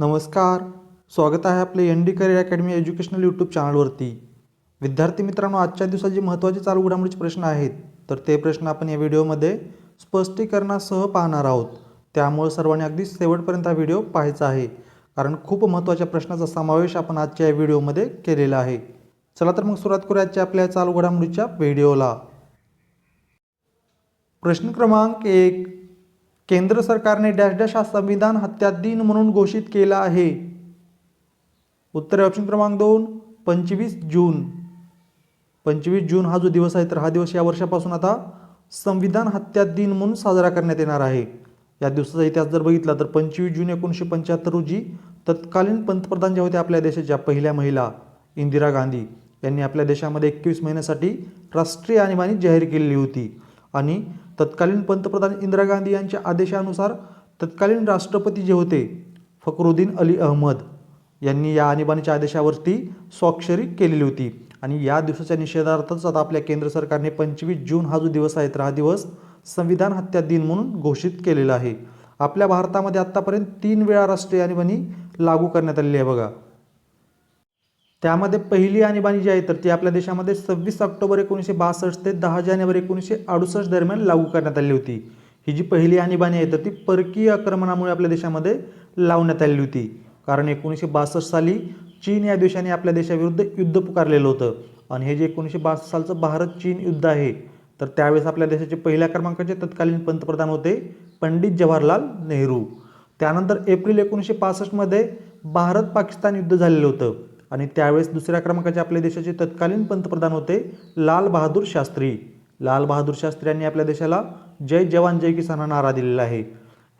नमस्कार. स्वागत आहे आपले N D career academy educational YouTube चॅनलवरती विद्यार्थी मित्रांनो आजच्या दिवसात जे महत्त्वाचे चालू घडामोडीचे प्रश्न आहेत तर ते प्रश्न आपण या व्हिडिओमध्ये स्पष्टीकरणासह पाहणार आहोत. त्यामुळे सर्वांनी अगदी शेवटपर्यंत हा व्हिडिओ पाहायचा आहे. कारण खूप महत्त्वाच्या प्रश्नाचा समावेश आपण आजच्या या व्हिडिओमध्ये केलेला आहे. चला तर मग सुरुवात करूया आजच्या आपल्या चालू घडामोडीच्या व्हिडिओला. प्रश्न क्रमांक एक केंद्र सरकारने डॅश डॅश हा संविधान हत्या दिन म्हणून घोषित केला आहे. उत्तर ऑप्शन क्रमांक दोन पंचवीस जून. पंचवीस जून हा जो दिवस आहे तर हा दिवस या वर्षापासून आता संविधान हत्या दिन म्हणून साजरा करण्यात येणार आहे. या दिवसाचा इतिहास जर बघितला तर पंचवीस जून एकोणीसशे पंच्याहत्तर रोजी तत्कालीन पंतप्रधान ज्या होत्या आपल्या देशाच्या पहिल्या महिला इंदिरा गांधी यांनी आपल्या देशामध्ये एकवीस महिन्यासाठी राष्ट्रीय आणीबाणी जाहीर केलेली होती. आणि तत्कालीन पंतप्रधान इंदिरा गांधी यांच्या आदेशानुसार तत्कालीन राष्ट्रपती जे होते फकरुद्दीन अली अहमद यांनी या आणीबाणीच्या आदेशावरती स्वाक्षरी केलेली होती. आणि या दिवसाच्या निषेधार्थच आता आपल्या केंद्र सरकारने पंचवीस जून हा जो दिवस आहे तर हा दिवस संविधान हत्या दिन म्हणून घोषित केलेला आहे. आपल्या भारतामध्ये आत्तापर्यंत तीन वेळा राष्ट्रीय आणीबाणी लागू करण्यात आलेली आहे बघा. त्यामध्ये पहिली आणीबाणी जी आहे तर ती आपल्या देशामध्ये सव्वीस ऑक्टोबर एकोणीसशे बासष्ट ते दहा जानेवारी एकोणीसशे अडुसष्ट दरम्यान लागू करण्यात आली होती. ही जी पहिली आणीबाणी आहे तर ती परकीय आक्रमणामुळे आपल्या देशामध्ये लावण्यात आली होती. कारण एकोणीसशे बासष्ट साली चीन या देशाने आपल्या देशाविरुद्ध युद्ध पुकारलेलं होतं. आणि हे जे एकोणीसशे बासष्ट सालचं भारत चीन युद्ध आहे तर त्यावेळेस आपल्या देशाचे पहिल्या क्रमांकाचे तत्कालीन पंतप्रधान होते पंडित जवाहरलाल नेहरू. त्यानंतर एप्रिल एकोणीसशे पासष्टमध्ये भारत पाकिस्तान युद्ध झालेलं होतं. आणि त्यावेळेस दुसऱ्या क्रमांकाचे आपल्या देशाचे तत्कालीन पंतप्रधान होते लाल बहादूर शास्त्री. लाल बहादूर शास्त्री यांनी आपल्या देशाला जय जवान जय किसान हा नारा दिलेला आहे.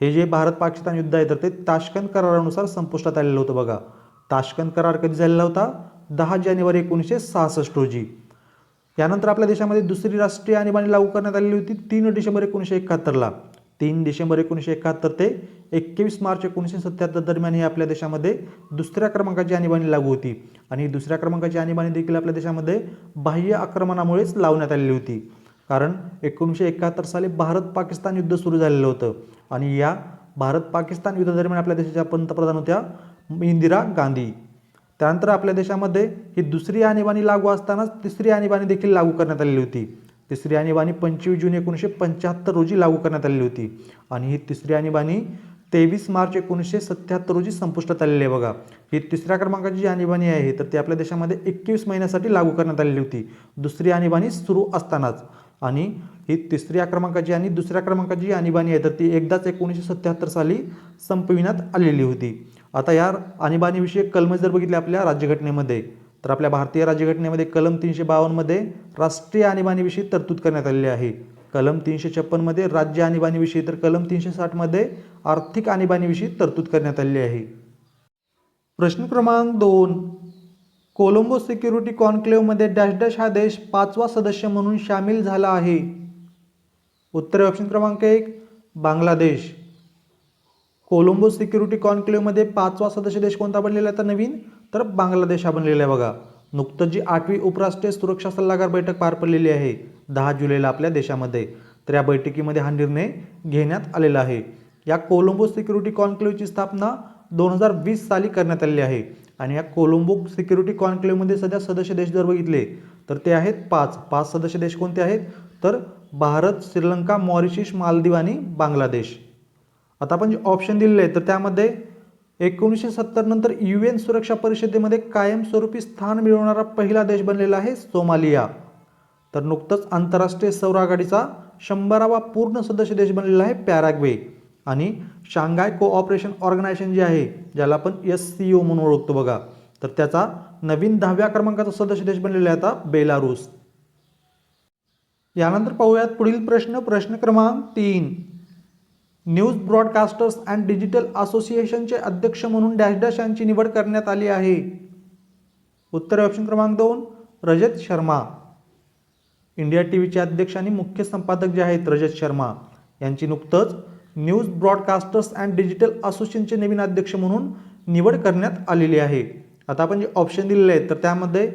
हे जे भारत पाकिस्तान युद्ध आहे तर ते ताशकंद करारानुसार संपुष्टात आलेलं होतं बघा. ताशकंद करार कधी झालेला होता? दहा जानेवारी एकोणीसशे सहासष्ट रोजी. यानंतर आपल्या देशामध्ये दुसरी राष्ट्रीय आणीबाणी लागू करण्यात आलेली होती तीन डिसेंबर एकोणीसशे एकाहत्तरला. तीन डिसेंबर एकोणीसशे एकाहत्तर ते एकवीस मार्च एकोणीसशे सत्याहत्तर दरम्यान ही आपल्या देशामध्ये दुसऱ्या क्रमांकाची आणीबाणी लागू होती. आणि दुसऱ्या क्रमांकाची आणीबाणी देखील आपल्या देशामध्ये बाह्य आक्रमणामुळेच लावण्यात आलेली होती. कारण एकोणीसशे एकाहत्तर साली भारत पाकिस्तान युद्ध सुरू झालेलं होतं. आणि या भारत पाकिस्तान युद्धादरम्यान आपल्या देशाच्या पंतप्रधान होत्या इंदिरा गांधी. त्यानंतर आपल्या देशामध्ये ही दुसरी आणीबाणी लागू असतानाच तिसरी आणीबाणी देखील लागू करण्यात आलेली होती. तिसरी आणीबाणी पंचवीस जून एकोणीसशे पंच्याहत्तर रोजी लागू करण्यात आलेली होती. आणि ही तिसरी आणीबाणी तेवीस मार्च एकोणीसशे सत्याहत्तर रोजी संपुष्टात आलेली आहे. बघा ही तिसऱ्या क्रमांकाची जी आणीबाणी आहे तर ती आपल्या देशामध्ये एकवीस महिन्यासाठी लागू करण्यात आलेली होती. दुसरी आणीबाणी सुरू असतानाच. आणि ही तिसऱ्या क्रमांकाची आणि दुसऱ्या क्रमांकाची जी आणीबाणी आहे तर ती एकदाच एकोणीसशे सत्याहत्तर साली संपविण्यात आलेली होती. आता या आणीबाणीविषयी कलम जर बघितले आपल्या राज्यघटनेमध्ये तर आपल्या भारतीय राज्यघटनेमध्ये कलम तीनशे बावन्नमध्ये राष्ट्रीय आणीबाणीविषयी तरतूद करण्यात आलेली आहे. कलम तीनशे छप्पनमध्ये राज्य आणीबाणीविषयी तर कलम तीनशे साठमध्ये आर्थिक आणीबाणीविषयी तरतूद करण्यात आलेली आहे. प्रश्न क्रमांक दोन. कोलंबो सिक्युरिटी कॉन्क्लेव्हमध्ये डॅश डॅश हा देश पाचवा सदस्य म्हणून सामील झाला आहे. उत्तर ऑप्शन क्रमांक एक बांगलादेश. कोलंबो सिक्युरिटी कॉन्क्लेव्हमध्ये पाचवा सदस्य देश कोणता बनलेला आहे? तर नवीन तर बांगलादेश हा बनलेला आहे बघा नुकतंच जी आठवी उपराष्ट्रीय सुरक्षा सल्लागार बैठक पार पडलेली आहे दहा जुलैला आपल्या देशामध्ये. तर या बैठकीमध्ये हा निर्णय घेण्यात आलेला आहे. या कोलंबो सिक्युरिटी कॉन्क्लेव्हची स्थापना दोन हजार वीस साली करण्यात आलेली आहे आणि या कोलंबो सिक्युरिटी कॉन्क्लेव्हमध्ये सध्या सदस्य देश जर बघितले तर ते आहेत पाच. पाच सदस्य देश कोणते आहेत? तर भारत श्रीलंका मॉरिशिस मालदीव आणि बांगलादेश. आता आपण जे ऑप्शन दिलेले आहे तर त्यामध्ये एकोणीसशे सत्तर नंतर यू एन सुरक्षा परिषदेमध्ये कायमस्वरूपी स्थान मिळवणारा पहिला देश बनलेला आहे सोमालिया. तर नुकतंच आंतरराष्ट्रीय सौर आघाडीचा शंभरावा पूर्ण सदस्य देश बनलेला आहे पॅराग्वे. आणि शांघाय कोऑपरेशन ऑर्गनायझेशन जे आहे ज्याला आपण एस सी ओ म्हणून ओळखतो बघा तर त्याचा नवीन दहाव्या क्रमांकाचा सदस्य देश बनलेला आहे आता बेलारूस. यानंतर पाहूयात पुढील प्रश्न प्रश्न क्रमांक तीन. न्यूज ब्रॉडकास्टर्स अँड डिजिटल असोसिएशनचे अध्यक्ष म्हणून डॅश डॅश यांची निवड करण्यात आली आहे. उत्तर ऑप्शन क्रमांक दोन रजत शर्मा. इंडिया टी व्हीचे अध्यक्ष आणि मुख्य संपादक जे आहेत रजत शर्मा. यांची नुकतंच न्यूज ब्रॉडकास्टर्स अँड डिजिटल असोसिएशनचे नवीन अध्यक्ष म्हणून निवड करण्यात आलेली आहे. आता आपण जे ऑप्शन दिलेले आहेत तर त्यामध्ये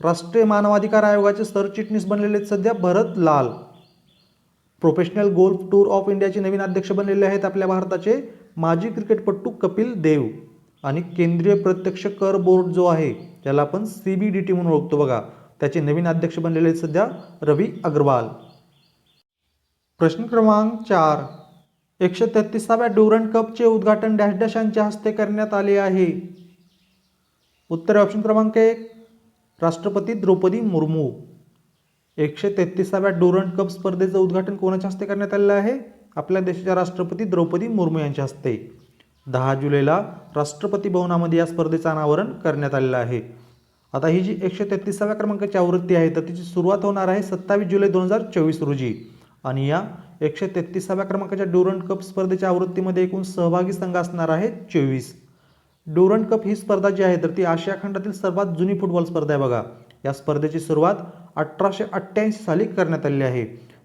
राष्ट्रीय मानवाधिकार आयोगाचे सरचिटणीस बनलेले आहेत सध्या Bharat Lal. Professional golf tour of इंडियाचे नवीन अध्यक्ष बनलेले आहेत आपल्या भारताचे माजी क्रिकेटपटू कपिल देव. आणि केंद्रीय प्रत्यक्ष कर बोर्ड जो आहे ज्याला आपण सी बी डी टी म्हणून ओळखतो बघा त्याचे नवीन अध्यक्ष बनलेले आहेत सध्या रवी अग्रवाल. प्रश्न क्रमांक चार. एकशे तेहतीसाव्या ड्युरंट कपचे उद्घाटन डॅश डॅश यांच्या हस्ते करण्यात आले आहे. उत्तर ऑप्शन क्रमांक एक. राष्ट्रपती द्रौपदी मुर्मू. एकशे तेहतीसाव्या डुरंट कप स्पर्धेचं उद्घाटन कोणाच्या हस्ते करण्यात आलेलं आहे? आपल्या देशाच्या राष्ट्रपती द्रौपदी मुर्मू यांच्या हस्ते. दहा जुलैला राष्ट्रपती भवनामध्ये या स्पर्धेचं अनावरण करण्यात आलेलं आहे. आता ही जी एकशे तेहतीसाव्या क्रमांकाची आवृत्ती आहे तर तिची सुरुवात होणार आहे सत्तावीस जुलै दोन हजार चोवीस रोजी. आणि या एकशे तेहतीसाव्या क्रमांकाच्या डुरंट कप स्पर्धेच्या आवृत्तीमध्ये एकूण सहभागी संघ असणार आहे चोवीस. डुरंट कप ही स्पर्धा जी आहे तर ती आशिया खंडातील सर्वात जुनी फुटबॉल स्पर्धा आहे बघा. या स्पर्धेची सुरुवात अठराशे अठ्ठ्याऐंशी साली करण्यात आलेली आहे.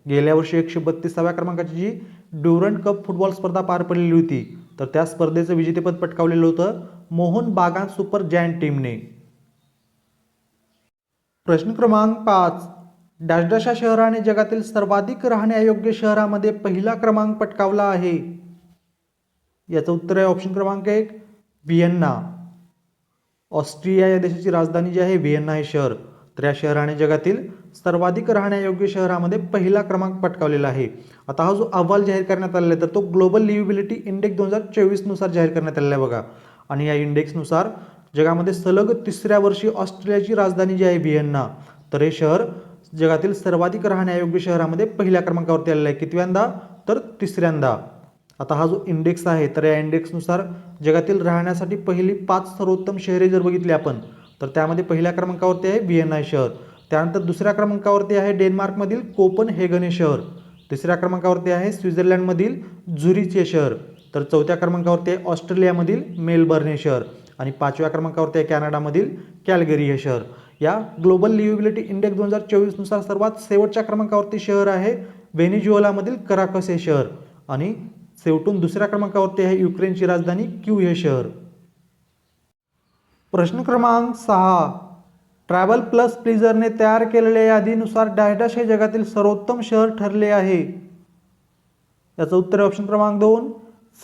गेल्या वर्षी एकशे बत्तीसाव्या क्रमांकाची जी ड्युरंट कप फुटबॉल स्पर्धा पार पडलेली होती तर त्या स्पर्धेचं विजेतेपद पटकावलेलं होतं मोहन बागान सुपर जॅन टीमने. प्रश्न क्रमांक पाच. डॅश शहराने जगातील सर्वाधिक राहण्यायोग्य शहरामध्ये पहिला क्रमांक पटकावला आहे. याचं उत्तर आहे ऑप्शन क्रमांक एक व्हिएन्ना. ऑस्ट्रिया या देशाची राजधानी जी आहे व्हिएन्ना हे शहर. तर या शहराने जगातील सर्वाधिक राहण्यायोग्य शहरामध्ये पहिला क्रमांक पटकावलेला आहे. आता हा जो अहवाल जाहीर करण्यात आलेला आहे तर तो ग्लोबल लिव्हिबिलिटी इंडेक्स दोन हजार चोवीसनुसार जाहीर करण्यात आलेला आहे बघा. आणि या इंडेक्सनुसार जगामध्ये सलग तिसऱ्या वर्षी ऑस्ट्रेलियाची राजधानी जी आहे व्हिएन्ना. तर हे शहर जगातील सर्वाधिक राहण्यायोग्य शहरामध्ये पहिल्या क्रमांकावरती आलेलं आहे. कितव्यांदा? तर तिसऱ्यांदा. आता हा जो इंडेक्स आहे तर या इंडेक्सनुसार जगातील राहण्यासाठी पहिली पाच सर्वोत्तम शहरे जर बघितली आपण तर त्यामध्ये पहिल्या क्रमांकावरती आहे व्हिएन्ना शहर. त्यानंतर दुसऱ्या क्रमांकावरती आहे डेन्मार्कमधील कोपन हेगन हे शहर. तिसऱ्या क्रमांकावरती आहे स्वित्झर्लंडमधील झुरीचे शहर. तर चौथ्या क्रमांकावरती आहे ऑस्ट्रेलियामधील मेलबर्न हे शहर. आणि पाचव्या क्रमांकावरती आहे कॅनडामधील कॅलगरी हे शहर. या ग्लोबल लिव्हिबिलिटी इंडेक्स दोन हजार चोवीसनुसार सर्वात शेवटच्या क्रमांकावरती शहर आहे व्हेनिज्युएलामधील कराकस हे शहर. आणि शेवटून दुसऱ्या क्रमांकावरती आहे युक्रेनची राजधानी क्यू हे शहर. प्रश्न क्रमांक सहा. ट्रॅव्हल प्लस प्लीजरने तयार केलेल्या यादीनुसार डॅश हे जगातील सर्वोत्तम शहर ठरले आहे. याचं उत्तर ऑप्शन क्रमांक दोन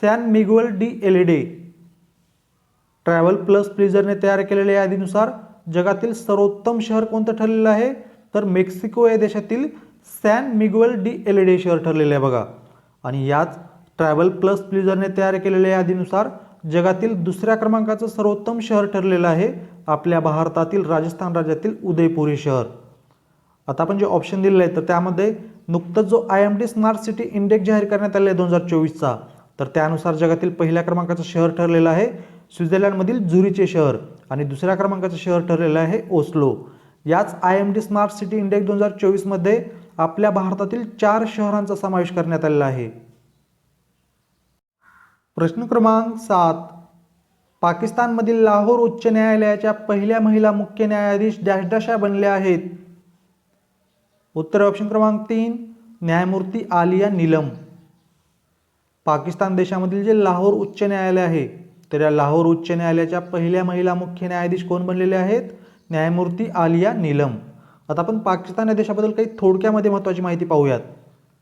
San Miguel de Allende. Travel plus प्लीजरने तयार केलेल्या यादीनुसार जगातील सर्वोत्तम शहर कोणतं ठरलेलं आहे? तर मेक्सिको या देशातील सॅन मिग्युएल डी एलिडे शहर ठरलेलं आहे बघा. आणि याच ट्रॅव्हल प्लस प्लीजरने तयार केलेल्या यादीनुसार जगातील दुसऱ्या क्रमांकाचं सर्वोत्तम शहर ठरलेलं आहे आपल्या भारतातील राजस्थान राज्यातील उदयपूर हे शहर. आता आपण जे ऑप्शन दिलेलं आहे तर त्यामध्ये नुकतंच जो I M D smart city index जाहीर करण्यात आलेला आहे दोन हजार चोवीसचा तर त्यानुसार जगातील पहिल्या क्रमांकाचं शहर ठरलेलं आहे स्वित्झर्लंडमधील झुरीचे शहर आणि दुसऱ्या क्रमांकाचं शहर ठरलेलं आहे ओस्लो. याच I M D smart city index दोन हजार चोवीसमध्ये आपल्या भारतातील चार शहरांचा समावेश करण्यात आलेला आहे. प्रश्न क्रमांक सात. पाकिस्तानमधील लाहोर उच्च न्यायालयाच्या पहिल्या महिला मुख्य न्यायाधीश डॅश डॅश बनल्या आहेत. उत्तर ऑप्शन क्रमांक तीन न्यायमूर्ती आलिया नीलम. पाकिस्तान देशामधील जे लाहोर उच्च न्यायालय आहे तर या लाहोर उच्च न्यायालयाच्या पहिल्या महिला मुख्य न्यायाधीश कोण बनलेले आहेत? न्यायमूर्ती आलिया नीलम. आता आपण पाकिस्तान या देशाबद्दल काही थोडक्यामध्ये महत्त्वाची माहिती पाहूयात.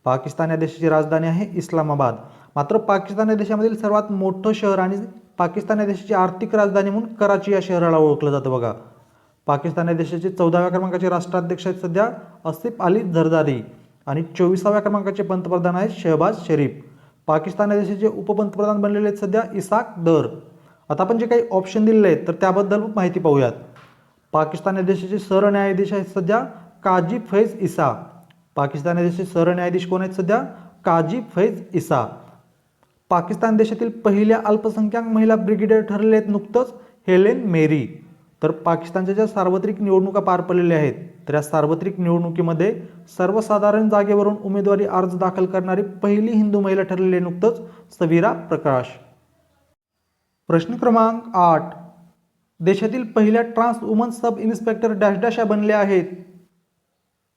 पाकिस्तान या देशाची राजधानी आहे इस्लामाबाद. मात्र पाकिस्तान या देशामधील सर्वात मोठं शहर आणि पाकिस्तान या देशाची आर्थिक राजधानी म्हणून कराची या शहराला ओळखलं जातं बघा. पाकिस्तान या देशाचे चौदाव्या क्रमांकाचे राष्ट्राध्यक्ष आहेत सध्या असिफ अली झरदारी आणि चोवीसाव्या क्रमांकाचे पंतप्रधान आहेत शहबाज शरीफ. पाकिस्तान या देशाचे उपपंतप्रधान बनलेले आहेत सध्या इसाक दर. आता आपण जे काही ऑप्शन दिलेले आहेत तर त्याबद्दल माहिती पाहूयात. पाकिस्तान या देशाचे सरन्यायाधीश आहेत सध्या काजी फैज इसा. पाकिस्तान या देशाचे सरन्यायाधीश कोण आहेत सध्या? काजी फैज इसा. पाकिस्तान देशातील पहिल्या अल्पसंख्याक महिला ब्रिगेडियर ठरले आहेत नुकतंच हेलेन मेरी. तर पाकिस्तानच्या ज्या सार्वत्रिक निवडणुका पार पडलेल्या आहेत तर या सार्वत्रिक निवडणुकीमध्ये सर्वसाधारण जागेवरून उमेदवारी अर्ज दाखल करणारी पहिली हिंदू महिला ठरलेली आहे नुकतंच सवीरा प्रकाश. प्रश्न क्रमांक आठ. देशातील पहिल्या trans woman sub inspector dash dash या बनल्या आहेत.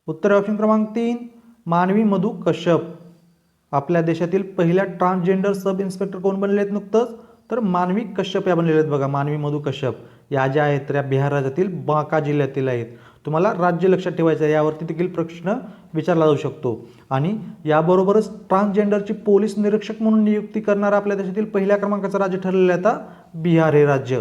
उत्तर ऑप्शन क्रमांक तीन. मानवी मधु कश्यप. आपल्या देशातील पहिल्या ट्रान्सजेंडर सब इन्स्पेक्टर कोण बनले आहेत नुकतंच? तर मानवी कश्यप या बनलेले आहेत बघा मानवी मधु कश्यप. या ज्या आहेत तर या बिहार राज्यातील बांका जिल्ह्यातील आहेत. तुम्हाला राज्य लक्षात ठेवायचं आहे यावरती देखील प्रश्न विचारला जाऊ शकतो. आणि याबरोबरच ट्रान्सजेंडरची पोलीस निरीक्षक म्हणून नियुक्ती करणारा आपल्या देशातील पहिल्या क्रमांकाचं राज्य ठरलेलं आहे आता बिहार हे राज्य.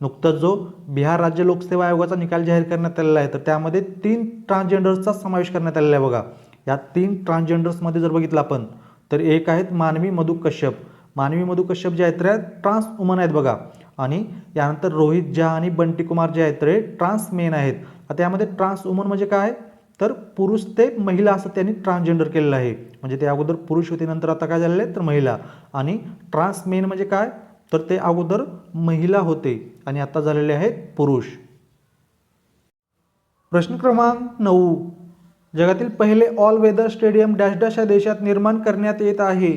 नुकतंच जो बिहार राज्य लोकसेवा आयोगाचा निकाल जाहीर करण्यात आलेला आहे तर त्यामध्ये तीन ट्रान्सजेंडर्सचा समावेश करण्यात आलेला आहे बघा. या तीन ट्रान्सजेंडर्समध्ये जर बघितलं आपण तर एक आहेत मानवी मधु कश्यप मानवी मधु कश्यप जे आहेत तर ट्रान्स वुमन आहेत बघा. आणि यानंतर रोहित झा आणि बंटी कुमार जे आहेत तर ट्रान्स मेन आहेत. आता यामध्ये ट्रान्स वुमन म्हणजे काय? तर पुरुष ते महिला असं त्यांनी ट्रान्सजेंडर केलेलं आहे. म्हणजे ते अगोदर पुरुष होते नंतर आता काय झालेले तर महिला. आणि ट्रान्स मेन म्हणजे काय? तर ते अगोदर महिला होते आणि आता झालेले आहेत पुरुष. प्रश्न क्रमांक नऊ. जगातील पहिले all weather stadium dash dash या देशात निर्माण करण्यात येत आहे.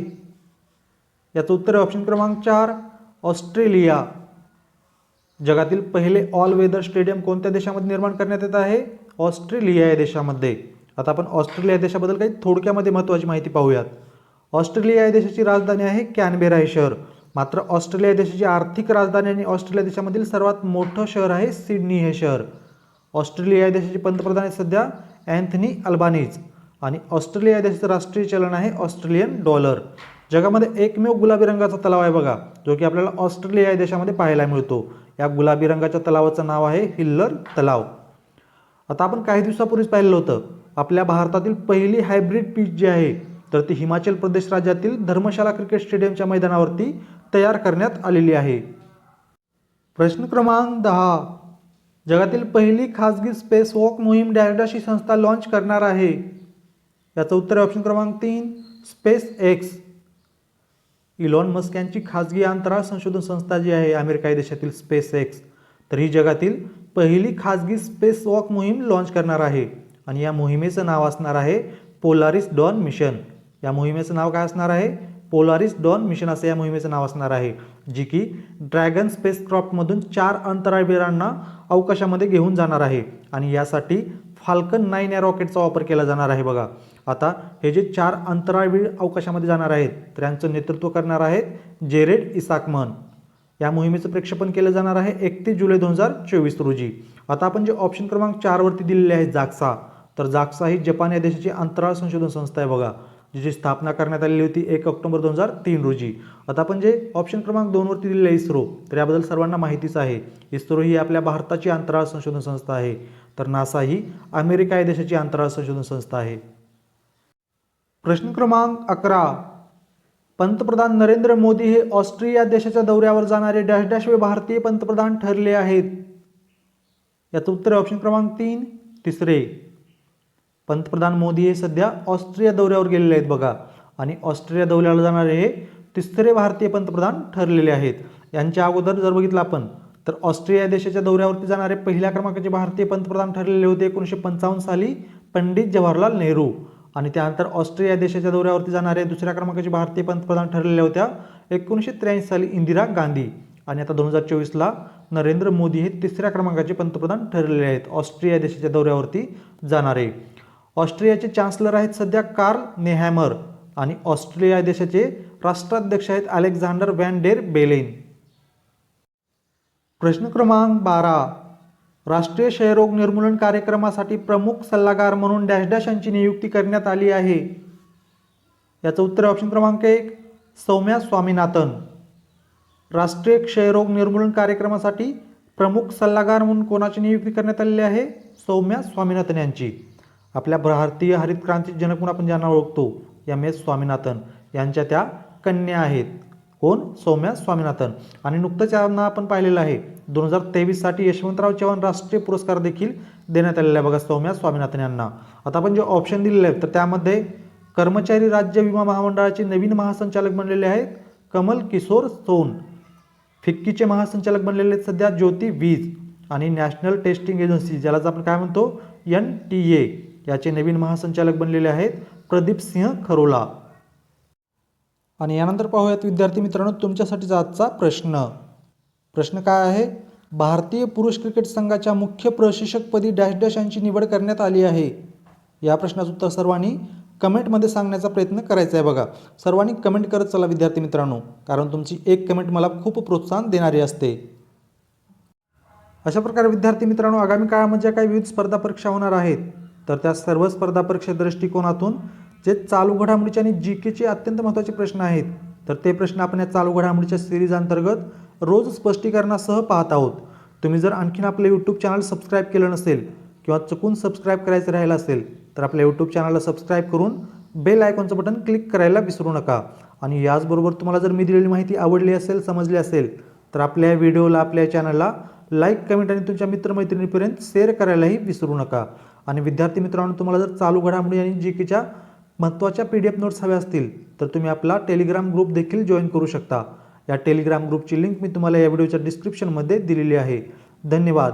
याचं उत्तर ऑप्शन क्रमांक चार ऑस्ट्रेलिया. जगातील पहिले ऑल वेदर स्टेडियम कोणत्या देशामध्ये निर्माण करण्यात येत आहे? ऑस्ट्रेलिया या देशामध्ये. आता आपण ऑस्ट्रेलिया या देशाबद्दल काही थोडक्यामध्ये महत्त्वाची माहिती पाहूयात. ऑस्ट्रेलिया या देशाची राजधानी आहे कॅनबेरा हे शहर. मात्र ऑस्ट्रेलिया देशाची आर्थिक राजधानी आणि ऑस्ट्रेलिया देशामधील सर्वात मोठं शहर आहे सिडनी हे शहर. ऑस्ट्रेलिया या देशाचे पंतप्रधान आहेत सध्या. अँथनी अल्बानीज आणि ऑस्ट्रेलिया देशाचं राष्ट्रीय चलन आहे ऑस्ट्रेलियन डॉलर. जगामध्ये एकमेव गुलाबी रंगाचा तलाव आहे बघा जो की आपल्याला ऑस्ट्रेलिया या देशामध्ये पाहायला मिळतो. या गुलाबी रंगाच्या तलावाचं नाव आहे हिल्लर तलाव. आता आपण काही दिवसापूर्वीच पाहिलं होतं आपल्या भारतातील पहिली हायब्रिड पीच जी आहे तर ती हिमाचल प्रदेश राज्यातील धर्मशाला क्रिकेट स्टेडियमच्या मैदानावरती तयार करण्यात आलेली आहे. प्रश्न क्रमांक दहा. जगातील पहिली खाजगी स्पेस वॉक मोहीम डॅश ही संस्था लॉन्च करणार आहे. याचं उत्तर ऑप्शन क्रमांक तीन स्पेस एक्स. इलॉन मस्क यांची खाजगी अंतराळ संशोधन संस्था जी आहे अमेरिका देशातील स्पेस एक्स. तर ही जगातील पहिली खाजगी स्पेस वॉक मोहीम लॉन्च करणार आहे. आणि या मोहिमेचं नाव असणार आहे पोलारिस डॉन मिशन. या मोहिमेचं नाव काय असणार आहे? पोलारिस डॉन मिशन असं या मोहिमेचं नाव असणार आहे जी की ड्रॅगन स्पेस क्रॉपमधून चार अंतराळवीरांना अवकाशामध्ये घेऊन जाणार आहे आणि यासाठी फाल्कन नाईन या रॉकेटचा वापर केला जाणार आहे बघा. आता हे जे चार अंतराळवीर अवकाशामध्ये जाणार आहेत तर यांचं नेतृत्व करणार आहेत जेरेड इसाकमन. या मोहिमेचं प्रक्षेपण केलं जाणार आहे एकतीस जुलै दोन हजार चोवीस रोजी. आता आपण जे ऑप्शन क्रमांक चारवरती दिलेले आहे जागसा तर जागसा ही जपान या देशाची अंतराळ संशोधन संस्था आहे बघा. जिची स्थापना करण्यात आलेली होती एक ऑक्टोबर दोन हजार तीन रोजी. आता आपण जे ऑप्शन क्रमांक दोनवरती दिलेलं आहे इस्रो तर याबद्दल सर्वांना माहितीच आहे. इस्रो ही आपल्या भारताची अंतराळ संशोधन संस्था आहे. तर नासा ही अमेरिका या देशाची अंतराळ संशोधन संस्था आहे. प्रश्न क्रमांक अकरा. पंतप्रधान नरेंद्र मोदी हे ऑस्ट्रिया देशाच्या दौऱ्यावर जाणारे डॅश डॅश वे भारतीय पंतप्रधान ठरले आहेत. याचं उत्तर ऑप्शन क्रमांक तीन तिसरे. पंतप्रधान मोदी हे सध्या ऑस्ट्रिया दौऱ्यावर गेलेले आहेत बघा. आणि ऑस्ट्रिया दौऱ्याला जाणारे हे तिसरे भारतीय पंतप्रधान ठरलेले आहेत. यांच्या अगोदर जर बघितलं आपण तर ऑस्ट्रिया देशाच्या दौऱ्यावरती जाणारे पहिल्या क्रमांकाचे भारतीय पंतप्रधान ठरलेले होते एकोणीसशे पंचावन्न साली पंडित जवाहरलाल नेहरू. आणि त्यानंतर ऑस्ट्रिया देशाच्या दौऱ्यावरती जाणारे दुसऱ्या क्रमांकाचे भारतीय पंतप्रधान ठरलेल्या होत्या एकोणीसशे त्र्याऐंशी साली इंदिरा गांधी. आणि आता दोन हजार चोवीसला नरेंद्र मोदी हे तिसऱ्या क्रमांकाचे पंतप्रधान ठरलेले आहेत ऑस्ट्रिया देशाच्या दौऱ्यावरती जाणारे. ऑस्ट्रियाचे चान्सलर आहेत सध्या कार्ल नेहॅमर आणि ऑस्ट्रेलिया देशाचे राष्ट्राध्यक्ष आहेत अलेक्झांडर व्हॅन डेर बेलेन. प्रश्न क्रमांक बारा. राष्ट्रीय क्षयरोग निर्मूलन कार्यक्रमासाठी प्रमुख सल्लागार म्हणून डॅश डॅश यांची नियुक्ती करण्यात आली आहे. याचं उत्तर ऑप्शन क्रमांक एक सौम्या स्वामीनाथन. राष्ट्रीय क्षयरोग निर्मूलन कार्यक्रमासाठी प्रमुख सल्लागार म्हणून कोणाची नियुक्ती करण्यात आलेली आहे? सौम्या स्वामीनाथन यांची. आपल्या भारतीय हरित क्रांती जनक म्हणून आपण ज्यांना ओळखतो एम एस स्वामीनाथन. यांच्या त्या कन्या आहेत. कोण? सौम्या स्वामीनाथन. आणि नुकतंच यांना आपण पाहिलेलं आहे दोन हजार तेवीससाठी यशवंतराव चव्हाण राष्ट्रीय पुरस्कार देखील देण्यात आलेला आहे. बघा सौम्या स्वामीनाथन यांना. आता आपण जे ऑप्शन दिलेले आहेत तर त्यामध्ये कर्मचारी राज्य विमा महामंडळाचे नवीन महासंचालक बनलेले आहेत कमल किशोर सोन. फिक्कीचे महासंचालक बनलेले आहेत सध्या ज्योती वीज. आणि नॅशनल टेस्टिंग एजन्सी ज्यालाच आपण काय म्हणतो? N T A. याचे नवीन महासंचालक बनलेले आहेत प्रदीप सिंह खरोला. आणि यानंतर पाहूयात विद्यार्थी मित्रांनो तुमच्यासाठीचा आजचा प्रश्न. प्रश्न काय आहे? भारतीय पुरुष क्रिकेट संघाच्या मुख्य प्रशिक्षकपदी डॅश डॅश यांची निवड करण्यात आली आहे. या प्रश्नाचं उत्तर सर्वांनी कमेंटमध्ये सांगण्याचा प्रयत्न करायचा आहे बघा. सर्वांनी कमेंट करत चला विद्यार्थी मित्रांनो कारण तुमची एक कमेंट मला खूप प्रोत्साहन देणारी असते. अशा प्रकारे विद्यार्थी मित्रांनो आगामी काळामध्ये ज्या काही विविध स्पर्धा परीक्षा होणार आहेत तर त्या सर्व स्पर्धा परीक्षा दृष्टिकोनातून जे चालू घडामोडीचे आणि जी केचे अत्यंत महत्त्वाचे प्रश्न आहेत तर ते प्रश्न आपण या चालू घडामोडीच्या सिरीज अंतर्गत रोज स्पष्टीकरणासह पाहत आहोत. तुम्ही जर आणखीन आपलं यूट्यूब चॅनल सबस्क्राईब केलं नसेल किंवा चुकून सबस्क्राईब करायचं राहिलं असेल तर आपल्या यूट्यूब चॅनलला सबस्क्राईब करून बेल आयकॉनचं बटन क्लिक करायला विसरू नका. आणि याचबरोबर तुम्हाला जर मी दिलेली माहिती आवडली असेल समजली असेल तर आपल्या व्हिडिओला आपल्या चॅनलला लाईक कमेंट आणि तुमच्या मित्रमैत्रिणीपर्यंत शेअर करायलाही विसरू नका. आणि विद्यार्थी मित्रांनो तुम्हाला जर चालू घडामोडी आणि जी केच्या महत्त्वाच्या पी डी एफ नोट्स हव्या असतील तर तुम्ही आपला टेलिग्राम ग्रुप देखील जॉईन करू शकता. या टेलिग्राम ग्रुपची लिंक मी तुम्हाला या व्हिडिओच्या डिस्क्रिप्शनमध्ये दिलेली आहे. धन्यवाद.